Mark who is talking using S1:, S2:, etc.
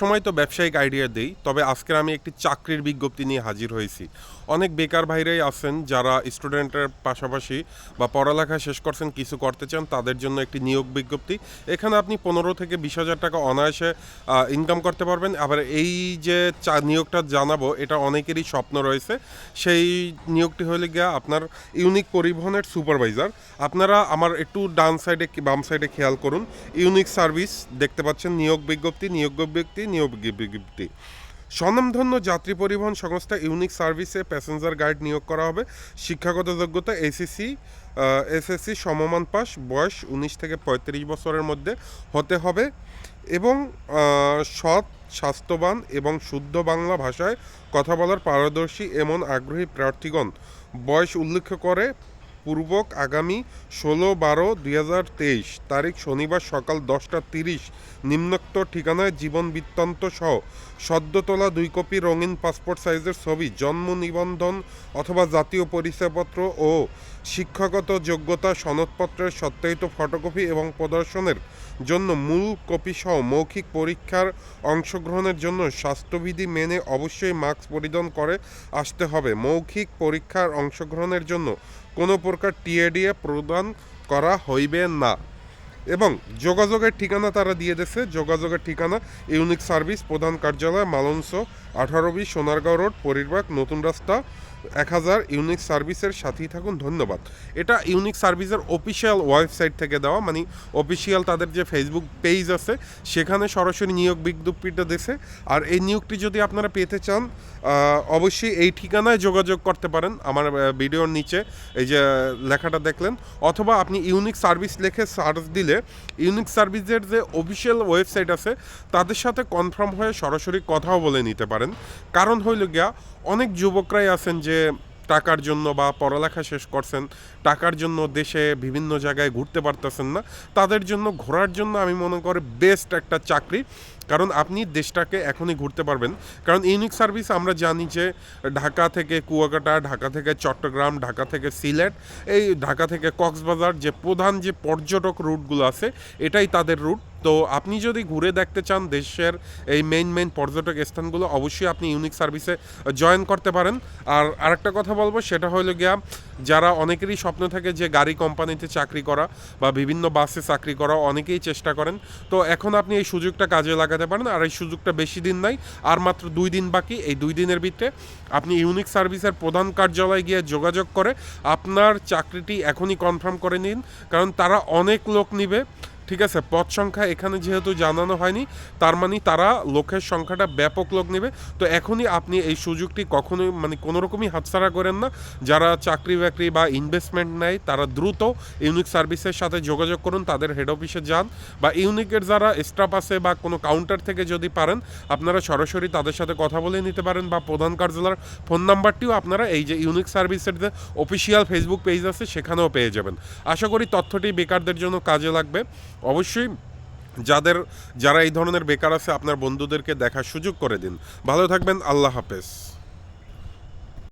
S1: সময় তো ব্যবসায়িক আইডিয়া দেই তবে আজকে আমি একটি চাকরির বিজ্ঞপ্তি নিয়ে হাজির হয়েছি। অনেক বেকার ভাইরাই আছেন যারা স্টুডেন্টের পাশাপাশি বা পড়ালেখা শেষ করছেন, কিছু করতে চান, তাদের জন্য একটি নিয়োগ বিজ্ঞপ্তি। এখানে আপনি পনেরো থেকে বিশ হাজার টাকা অনায়াসে ইনকাম করতে পারবেন। আবার এই যে নিয়োগটা জানাব, এটা অনেকেরই স্বপ্ন রয়েছে। সেই নিয়োগটি হলে গিয়া আপনার ইউনিক পরিবহনের সুপারভাইজার আপনারা আমার একটু ডান সাইডে বাম সাইডে খেয়াল করুন। ইউনিক সার্ভিস দেখতে পাচ্ছেন, নিয়োগ বিজ্ঞপ্তি নিয়োগ বিজ্ঞপ্তি নিয়োগ বিজ্ঞপ্তি। স্বনামধন্য যাত্রী পরিবহন সংস্থা ইউনিক সার্ভিসে প্যাসেঞ্জার গাইড নিয়োগ করা হবে। শিক্ষাগত যোগ্যতা এসএসসি এসএসসি সমমান পাস, বয়স উনিশ থেকে পঁয়ত্রিশ বছরের মধ্যে হতে হবে এবং সৎ, স্বাস্থ্যবান এবং শুদ্ধ বাংলা ভাষায় কথা বলার পারদর্শী এমন আগ্রহী প্রার্থীগণ বয়স উল্লেখ করে পূর্বক আগামী ষোলো বারো দুই তারিখ শনিবার সকাল দশটা তিরিশ নিম্নোক্ত ঠিকানায় জীবন বৃত্তান্ত সহ সদ্য তোলা দুই কপি রঙিন পাসপোর্ট সাইজের ছবি, জন্ম নিবন্ধন অথবা জাতীয় পরিচয়পত্র ও শিক্ষাগত যোগ্যতা সনদপত্রের সত্যায়িত ফটোকপি এবং প্রদর্শনের জন্য মূল কপি সহ মৌখিক পরীক্ষার অংশগ্রহণের জন্য স্বাস্থ্যবিধি মেনে অবশ্যই মাস্ক পরিধান করে আসতে হবে। মৌখিক পরীক্ষার অংশগ্রহণের জন্য কোনো প্রকার টিএডিএ প্রদান করা হইবে না। এবং যোগাযোগের ঠিকানা তারা দিয়ে দিয়েছে। যোগাযোগের ঠিকানা, ইউনিক সার্ভিস, প্রধান কার্যালয় মালংস আঠারো বি সোনারগাঁও রোড পরিবাগ নতুন রাস্তা, এক হাজার, ইউনিক সার্ভিসের সাথেই থাকুন, ধন্যবাদ। এটা ইউনিক সার্ভিসের অফিসিয়াল ওয়েবসাইট থেকে দেওয়া মানে অফিসিয়াল তাদের যে ফেসবুক পেজ আছে, সেখানে সরাসরি নিয়োগ বিজ্ঞপ্তিটা দিয়েছে। আর এই নিয়োগটি যদি আপনারা পেতে চান অবশ্যই এই ঠিকানায় যোগাযোগ করতে পারেন। আমার ভিডিওর নিচে এই যে লেখাটা দেখলেন, অথবা আপনি ইউনিক সার্ভিস লিখে সার্চ দিলে ইউনিক সার্ভিসের যে অফিসিয়াল ওয়েবসাইট আছে, তাদের সাথে কনফার্ম হয়ে সরাসরি কথাও বলে নিতে পারেন। কারণ হইল গিয়া, অনেক যুবকরাই আছেন যে টাকার জন্য বা পড়ালেখা শেষ করছেন, টাকার জন্য দেশে বিভিন্ন জায়গায় ঘুরতে পারতেছেন না, তাদের জন্য ঘোরার জন্য আমি মনে করি বেস্ট একটা চাকরি। কারণ আপনি দেশটাকে এখনই ঘুরতে পারবেন। কারণ ইউনিক সার্ভিস আমরা জানি যে ঢাকা থেকে কুয়াকাটা, ঢাকা থেকে চট্টগ্রাম, ঢাকা থেকে সিলেট, এই ঢাকা থেকে কক্সবাজার যে প্রধান যে পর্যটক রুটগুলো আছে, এটাই তাদের রুট তো আপনি যদি ঘুরে দেখতে চান দেশের এই মেইন মেইন পর্যটক স্থানগুলো, অবশ্যই আপনি ইউনিক সার্ভিসে জয়েন করতে পারেন। আর আরেকটা কথা বলব, সেটা হলো গিয়া, যারা অনেকেরই স্বপ্ন থাকে যে গাড়ি কোম্পানিতে চাকরি করা বা বিভিন্ন বাসে চাকরি করা, অনেকেই চেষ্টা করেন। তো এখন আপনি এই সুযোগটা কাজে লাগাতে পারেন, আর এই সুযোগটা বেশি দিন নাই, আর মাত্র দুই দিন বাকি, এই দুই দিনের ভিতরে আপনি ইউনিক সার্ভিসের প্রধান কার্যালয়ে গিয়ে যোগাযোগ করে, আপনার চাকরিটি এখনই কনফার্ম করে নিন। কারণ তারা অনেক লোক নিবে ঠিক আছে, পদ সংখ্যা এখানে যেহেতু জানানো হয়নি, তার মানে তারা লোকের সংখ্যাটা ব্যাপক লোক নেবে। তো এখনই আপনি এই সুযোগটি কখনোই মানে কোনো রকমই হাতছাড়া করেন না। যারা চাকরি বাকরি বা ইনভেস্টমেন্ট নেয়, তারা দ্রুত ইউনিক সার্ভিসের সাথে যোগাযোগ করুন, তাদের হেড অফিসে যান। বা ইউনিকের যারা স্টাফ আছে বা কোনো কাউন্টার থেকে যদি পারেন, আপনারা সরাসরি তাদের সাথে কথা বলে নিতে পারেন। বা প্রধান কার্যালয়ের ফোন নাম্বারটিও আপনারা এই যে ইউনিক সার্ভিসের যে অফিসিয়াল ফেসবুক পেজ আছে, সেখানেও পেয়ে যাবেন। আশা করি তথ্যটি বেকারদের জন্য কাজে লাগবে। অবশ্যই যাদের, যারা এই ধরনের বেকার আছে, আপনার বন্ধুদেরকে দেখার সুযোগ করে দিন। ভালো থাকবেন, আল্লাহ হাফেজ।